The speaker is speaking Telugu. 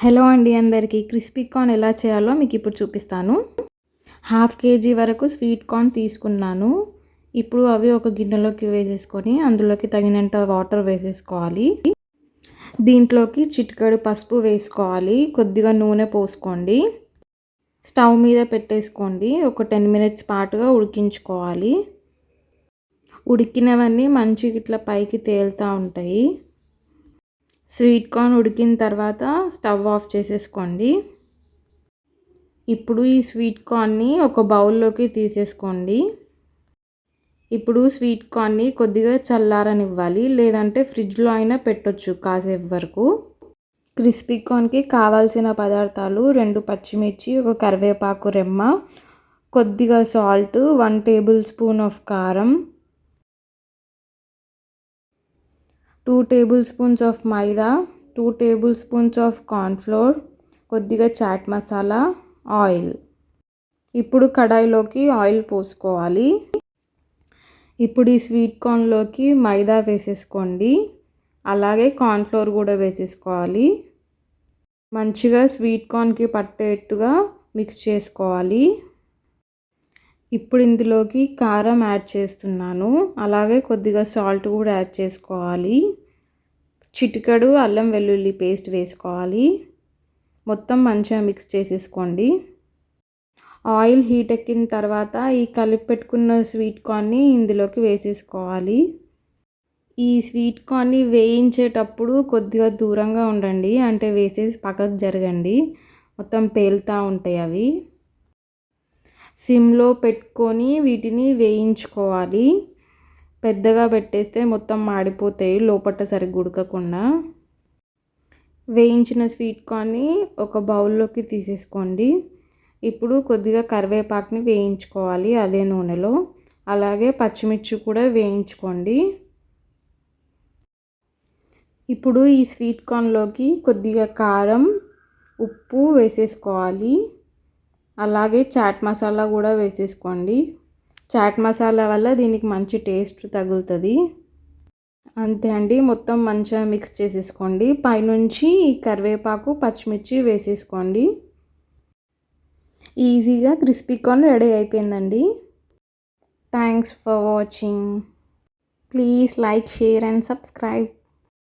హలో అండి అందరికీ క్రిస్పీ కార్న్ ఎలా చేయాలో మీకు ఇప్పుడు చూపిస్తాను. హాఫ్ కేజీ వరకు స్వీట్ కార్న్ తీసుకున్నాను. ఇప్పుడు అవి ఒక గిన్నెలోకి వేసేసుకొని అందులోకి తగినంత వాటర్ వేసేసుకోవాలి. దీంట్లోకి చిటికెడు పసుపు వేసుకోవాలి. కొద్దిగా నూనె పోసుకోండి. స్టవ్ మీద పెట్టేసుకోండి. ఒక టెన్ మినిట్స్ పాటుగా ఉడికించుకోవాలి. ఉడికినవన్నీ మంచిగా ఇట్లా పైకి తేలుతూ ఉంటాయి. స్వీట్ కార్న్ ఉడికిన తర్వాత స్టవ్ ఆఫ్ చేసేసుకోండి. ఇప్పుడు ఈ స్వీట్ కార్న్ని ఒక బౌల్లోకి తీసేసుకోండి. ఇప్పుడు స్వీట్ కార్న్ని కొద్దిగా చల్లారనివ్వాలి లేదంటే ఫ్రిడ్జ్లో అయినా పెట్టొచ్చు కాసేపు వరకు. క్రిస్పీ కార్న్కి కావాల్సిన పదార్థాలు రెండు పచ్చిమిర్చి ఒక కరివేపాకు రెమ్మ కొద్దిగా salt one tablespoon of కారం two tablespoons of maida two tablespoons of cornflour కొద్దిగా చాట్ మసాలా ఆయిల్. ఇప్పుడు కడాయిలోకి ఆయిల్ పోసుకోవాలి. ఇప్పుడు ఈ స్వీట్ కార్న్లోకి మైదా వేసేసుకోండి. అలాగే కార్న్ఫ్లోర్ కూడా వేసేసుకోవాలి. మంచిగా స్వీట్ కార్న్కి పట్టేట్టుగా మిక్స్ చేసుకోవాలి. ఇప్పుడు ఇందులోకి కారం యాడ్ చేస్తున్నాను. అలాగే కొద్దిగా సాల్ట్ కూడా యాడ్ చేసుకోవాలి. చిటికడు అల్లం వెల్లుల్లి పేస్ట్ వేసుకోవాలి. మొత్తం మంచిగా మిక్స్ చేసేసుకోండి. ఆయిల్ హీట్ ఎక్కిన తర్వాత ఈ కలిపి పెట్టుకున్న స్వీట్ కార్న్ని ఇందులోకి వేసేసుకోవాలి. ఈ స్వీట్ కార్న్ని వేయించేటప్పుడు కొద్దిగా దూరంగా ఉండండి. అంటే వేసేసి పక్కకు జరగండి. మొత్తం పేలుతూ ఉంటాయి అవి. సిమ్లో పెట్టుకొని వీటిని వేయించుకోవాలి. పెద్దగా పెట్టేస్తే మొత్తం మాడిపోతాయి లోపల సరిగ్గా ఉడకకుండా. వేయించిన స్వీట్ కార్న్ని ఒక బౌల్లోకి తీసేసుకోండి. ఇప్పుడు కొద్దిగా కరివేపాకుని వేయించుకోవాలి అదే నూనెలో. అలాగే పచ్చిమిర్చి కూడా వేయించుకోండి. ఇప్పుడు ఈ స్వీట్ కార్న్లోకి కొద్దిగా కారం ఉప్పు వేసేసుకోవాలి. అలాగే చాట్ మసాలా కూడా వేసేసుకోండి. చాట్ మసాలా వల్ల దీనికి మంచి టేస్ట్ తగులుతుంది. అంతే అండి మొత్తం మంచిగా మిక్స్ చేసేసుకోండి. పైనుంచి కరివేపాకు పచ్చిమిర్చి వేసేసుకోండి. ఈజీగా క్రిస్పీ కార్న్ రెడీ అయిపోయిందండి. Thanks for watching please like share and subscribe